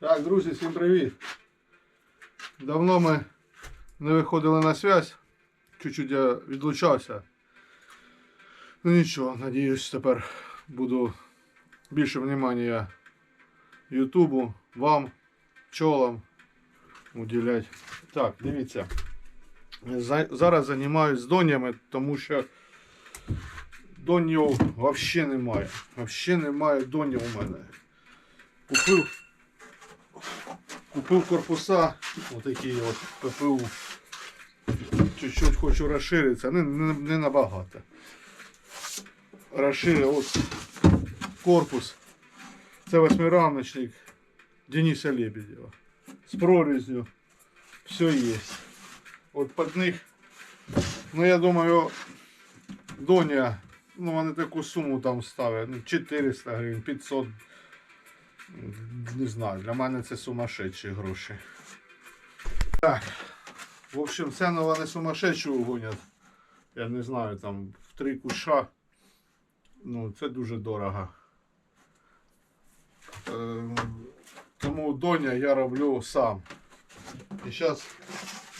Так, друзі, всім привіт. Давно ми не виходили на связь. Чуть-чуть я відлучався. Ну нічого, надіюсь, тепер буду більше внимання Ютубу, вам, пчолам уділяти. Так, дивіться. Зараз займаюся донями, тому що донів взагалі немає. Взагалі немає донів у мене. Купив Купив корпуса, отакі от ППУ. Чуть-чуть хочу розширитися, не, не, не набагато. Розширив от корпус. Це восьмирамочник Дениса Лебедєва. З прорізью. Все є. От під них, ну я думаю, Доня, ну вони таку суму там ставлять, ну 400 гривень, 500 не знаю, для мене це сумасшедші гроші. Так. В общем, ціну вони сумасшедшого гонять. Я не знаю, там в три куша. Ну, це дуже дорого. Ем, Тому доня я роблю сам. І зараз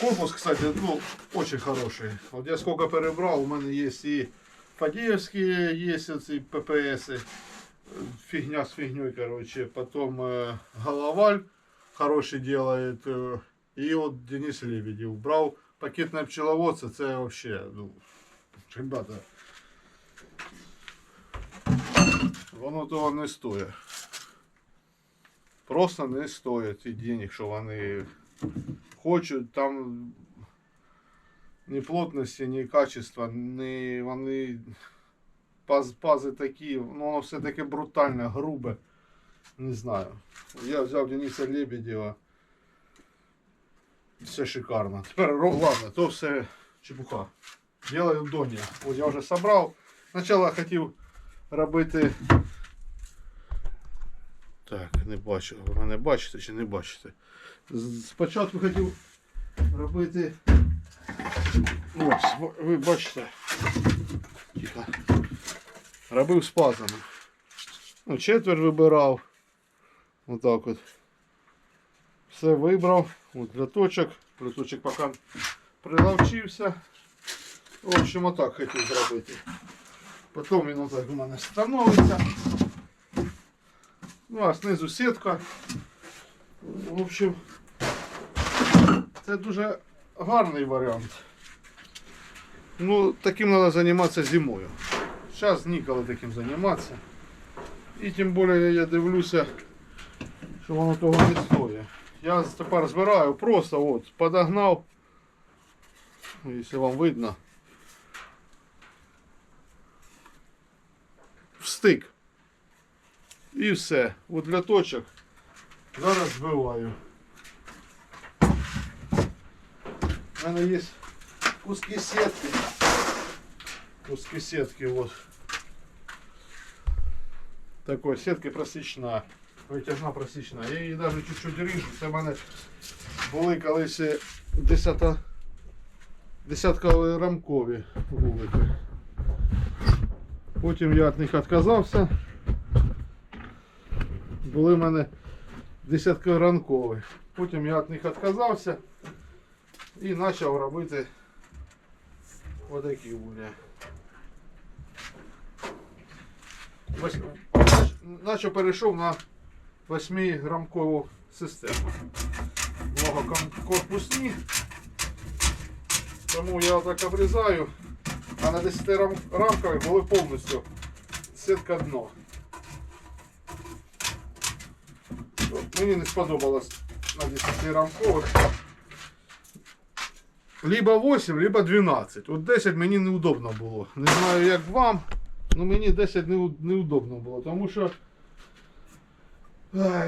корпус, кстати, ну, очень хороший. Вот я сколько перебрал, у мене є і Фадеевские, есть эти ППС фигня с фигней, короче. Потом э, Головаль хороший делает. Э, и вот Денис Лебедев. Брал пакетное пчеловодство, це вообще, ну, ребята, воно того не стоїть. Просто не стоїть і денег, що вони хочуть. Там ні плотності, ні качества, ні вони паз, пази такі, ну воно все таке брутальне, грубе. Не знаю. Я взяв Дениса Лебедєва. Все шикарно. Тепер ладно, то все чепуха. Делаю доня. От я вже собрав. Спочатку хотів робити. Так, не бачу. Ви мене бачите чи не бачите? Спочатку хотів робити. Ось, ви бачите. Тихо. Робив з пазами. Ну, четвер вибирав. Отак от. Все вибрав. От ляточок. Ляточок поки прилавчився. В общем, отак хотів зробити. Потім він отак у мене становиться. Ну, а знизу сітка. В общем, це дуже гарний варіант. Ну, таким треба займатися зимою. Зараз ніколи таким займатися. І тим більше я дивлюся, що воно того не стоїть. Я тепер збираю просто от, подогнав, ну, якщо вам видно. Встик. І все. От для точок. Зараз збиваю. У мене є куски сетки. Куски сетки вот. Такой сетки просічна. Витяжна просічна. Я її навіть чуть-чуть ріжу. Це мене були колись десята, десяткові рамкові вулики. Потім я від них відказався. Були в мене десяткові Потім я від них відказався і почав робити отакі були. Ось, Наче перейшов на 8-грамкову систему. Много ком- корпусні. Тому я отак обрізаю, а на 10 рам- рамкові були повністю сітка дно. Мені не сподобалось на 10 рамкових. Либо 8, либо 12. От 10 мені неудобно було. Не знаю як вам, але мені 10 не, неудобно було, тому що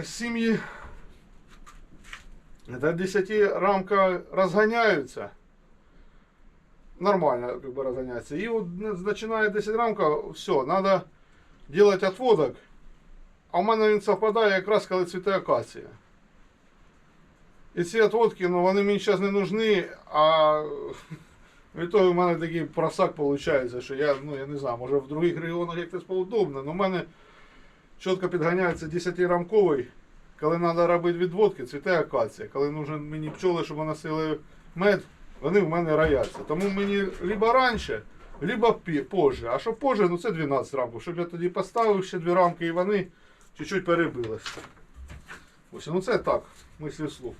сім'ї до 10 рамка розганяються. Нормально как бы разгоняется. И вот начинает 10 рамка, все, надо делать отводок. А у мене він совпадає якраз коли цвіте акація. І ці отводки, ну вони мені зараз не нужны, а в итоге у мене такий просак виходить, що я, ну я не знаю, може в других регіонах якось поудобно, але у мене чітко підганяється 10-рамковий коли треба робити відводки, цвіте акація. Коли нужен мені пчоли, щоб носили мед, вони в мене рояться. Тому мені либо раніше, либо позже. А що позже, ну це 12 рамок. Щоб я тоді поставив ще дві рамки і вони чуть-чуть перебилися. Ось, ну це так, мислі слух.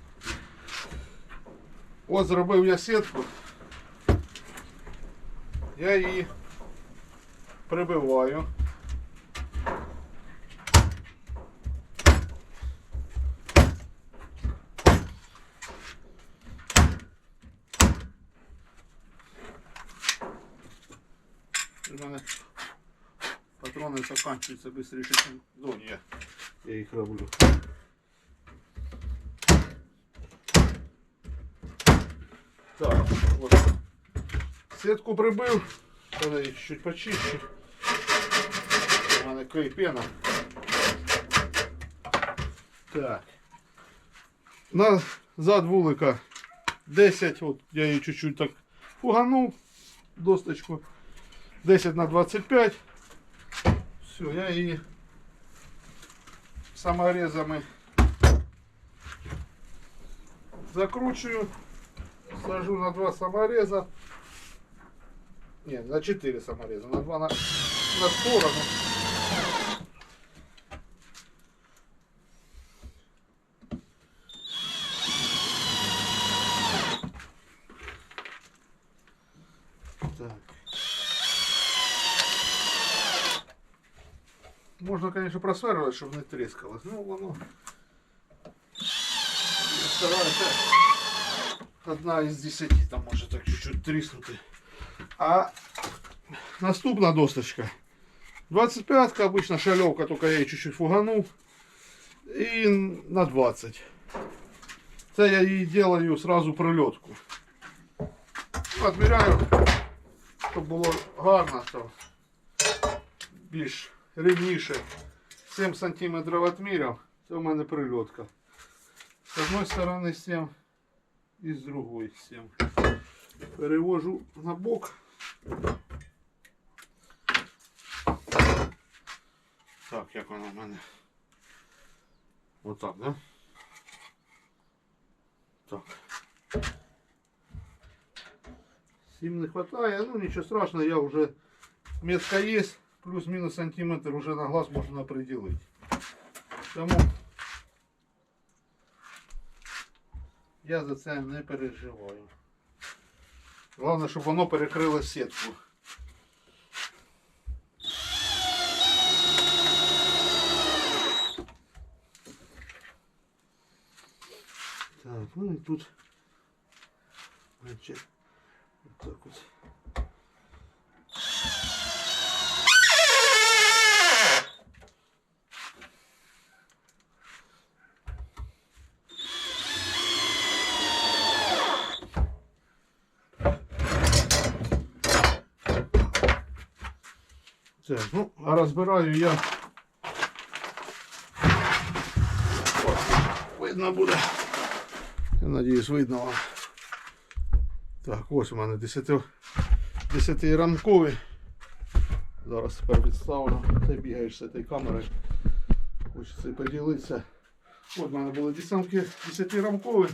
От зробив я сітку. Я її прибиваю. Патрони закінчуються швидше, ніж до ні, я, я їх роблю. Так, от. Сітку прибив, треба їх чуть почищу. У мене клей пена. Так. На зад вулика 10, от я її чуть-чуть так фуганув досточку. 10 на 25. Все, я її саморезами закручую. Сажу на два самореза. Не, на 4 самореза. На два на, на сторону. Можно, конечно, просверлить, чтобы не трескалось. Ну, воно... Я стараюсь одна із десяти, там може так чуть-чуть тріснути. А наступна досточка. 25-ка, обычно шалевка, только я її чуть-чуть фуганув. І на 20. Це я її делаю сразу прильотку. Отміряю, щоб було гарно, то більш рівніше. 7 см отміряв. Це у мене прильотка. З одної сторони 7 і з другої 7. Перевожу на бок. Так, як воно в мене? Отак, да? Так. Сім не хватає, ну нічого страшного, я вже метка є, плюс-мінус сантиметр уже на глаз можна определити. Тому я за це не переживаю. Головне, щоб воно перекрило сітку. Так, ну і тут. Значить, так от. Так, ну, а розбираю я. Ось, видно буде. Я надіюсь, видно. Так, ось у мене 10, 10 рамковий. Зараз тепер відставлю. Ти бігаєш з цією камерою. Хочеться поділитися. От у мене були десятки 10 рамкові.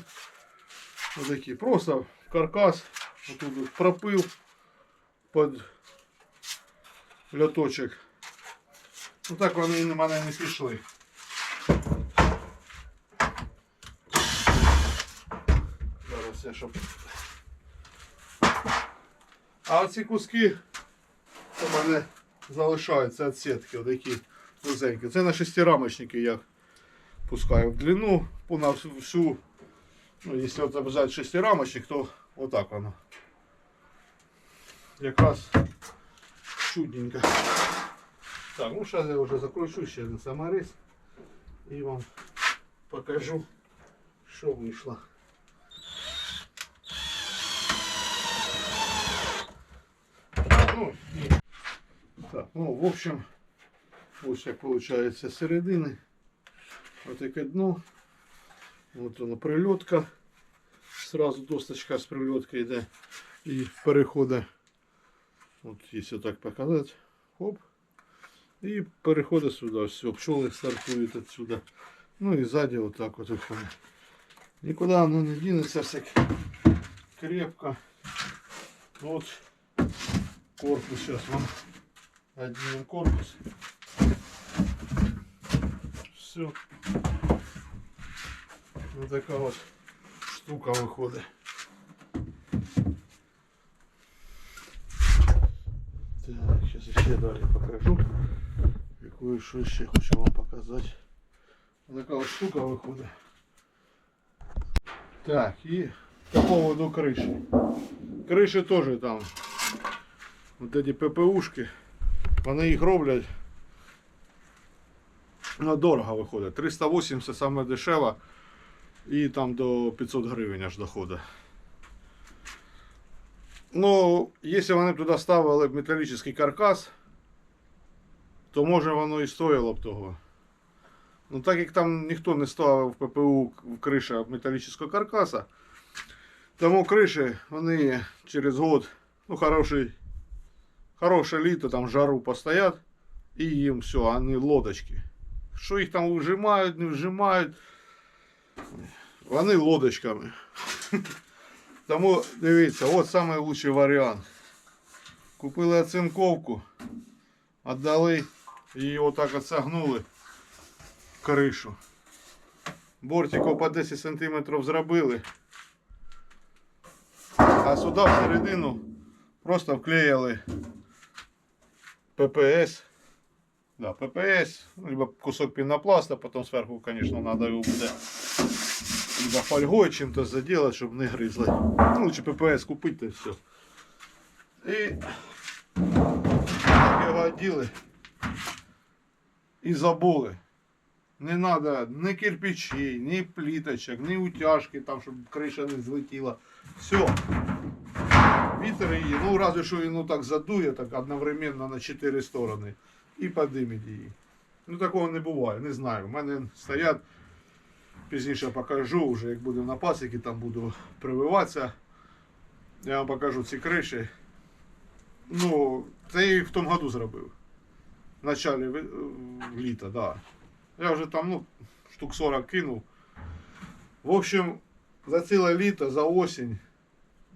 Ось такі. Просто каркас. Отут от пропил під льоточок. Ну так вони на мене не пішли. Зараз я щоб. А оці куски у мене залишаються від сітки, отакі вузенькі. Це на шестирамочники я пускаю в длину, на всю, ну, якщо взяти шестирамочник, то отак воно. Якраз чудненько. Так, ну сейчас я уже закручу ще один саморез і вам покажу, що вийшло. Ну, і... Так, ну, в общем, як виходить з середини. Ось таке дно. От воно прильотка. Сразу досточка з прильоткою йде і переходить. От якщо так показати. Хоп. І переходить сюди. Все, пчоли стартують отсюда. Ну и сзади вот так вот. их. Никуда оно не денется, все крепко. Вот корпус сейчас вам один корпус. Все. Вот такая вот штука выходит. Так, сейчас еще далее покажу. И кое-что еще хочу вам показать. Вот такая вот штука выходит. Так, и по поводу крыши. Крыши тоже там. Вот эти ППУшки. Вони їх роблять. Ну, дорого виходить. 380 саме дешево. І там до 500 гривень аж доходить. Ну, якщо вони б туди ставили металічний каркас, то може воно і стоїло б того. Ну так як там ніхто не ставив в ППУ в криша металічного каркаса, тому криші вони через год, ну хороший, хороше літо, там жару постоять, і їм все, вони лодочки. Що їх там вжимають, не вжимають, вони лодочками. Тому дивіться, от найкращий варіант. Купили оцинковку, віддали, її отак от согнули кришу. Бортиков по 10 см зробили. А сюди всередину просто вклеїли ППС. Да, ППС, либо кусок пенопласта, потом сверху, конечно, надо его буде либо фольгой чем-то заделать, чтобы не грызло. Ну, лучше ППС купить, то все. И його оділи і забули. Не надо ні кирпичей, ні пліточок, ні утяжки, там, щоб криша не злетіла. Все. Вітер її, ну разве що він ну, так задує, так одновременно на чотири сторони. І подимить її. Ну такого не буває, не знаю. У мене стоять, пізніше покажу, вже як буду на пасіки, там буду прививатися. Я вам покажу ці криші. Ну, це я їх в тому году зробив. В е, літа, да. Я вже там, ну, штук 40 кинув. В общем, за ціле літо, за осінь,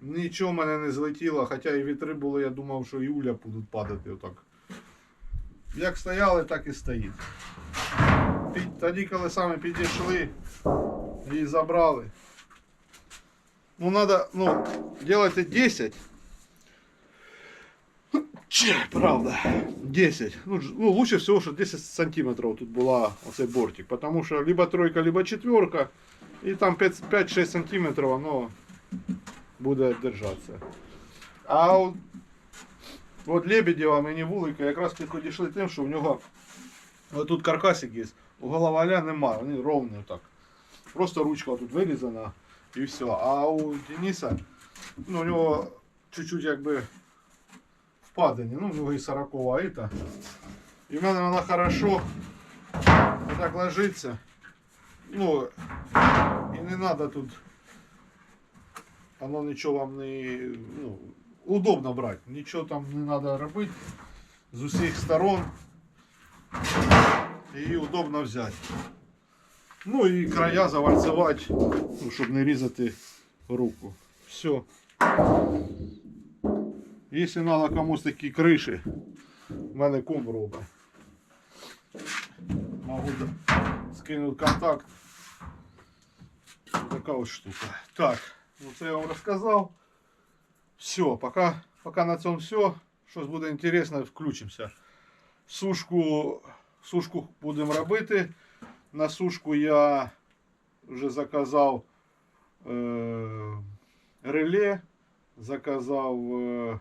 нічого мене не злетіло, хоча і вітри були, я думав, що і уля будуть падати отак. Як стояли, так і стоїть. Під- Тоді, коли саме підійшли, її забрали. Ну, надо, ну, делайте 10. Че, правда, 10. Ну, ж- ну, лучше всего, что 10 сантиметров тут была оцей бортик. Потому что либо тройка, либо четверка. И там 5 5-6 сантиметров оно будет держаться. А от, от Лебедєва мені вулика якраз підійшли тим, що в нього тут каркасик є. У головаля немає, вони ровні так. Просто ручка тут вирізана і все. А у Дениса, ну, у нього чуть-чуть якби впадені, ну, в нього і 40 аїта. І в мене вона хорошо так ложиться. Ну, і не треба тут. Воно нічого вам не. Ну, удобно брати. Нічого там не треба робити. З усіх сторон. Її удобно взяти. Ну і края завальцевати, ну, щоб не різати руку. Все. Якщо треба комусь такі криші, в мене кум робить. Могу скинути контакт. Така ось штука. Так, ну це я вам розказав. Все, пока, пока на цьому все. Щось буде інтересно, включимося. Сушку, сушку будемо робити. На сушку я вже заказав е, реле, заказав. Е,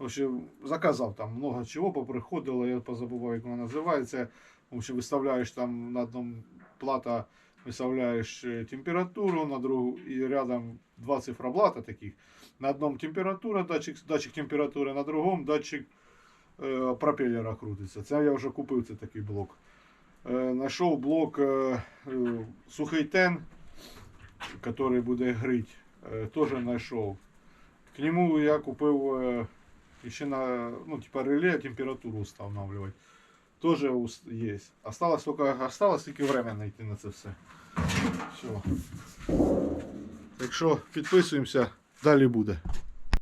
в общем, заказав там много чего, поприходило, я позабував, як воно називається. В общем, виставляєш там на одному плата, виставляєш е, температуру, на другу і рядом два цифроблата таких. На одному температура, датчик, датчик температури, на другому датчик е, пропеллера крутиться. Це я вже купив це такий блок. Е, Знайшов блок е, сухий тен, який буде грити. Теж знайшов. К нему я купив ще на, ну, типа реле температуру встановлювати. ус- є. Осталось тільки, осталось тільки время знайти на це все. Все. Так що підписуємося, далі буде.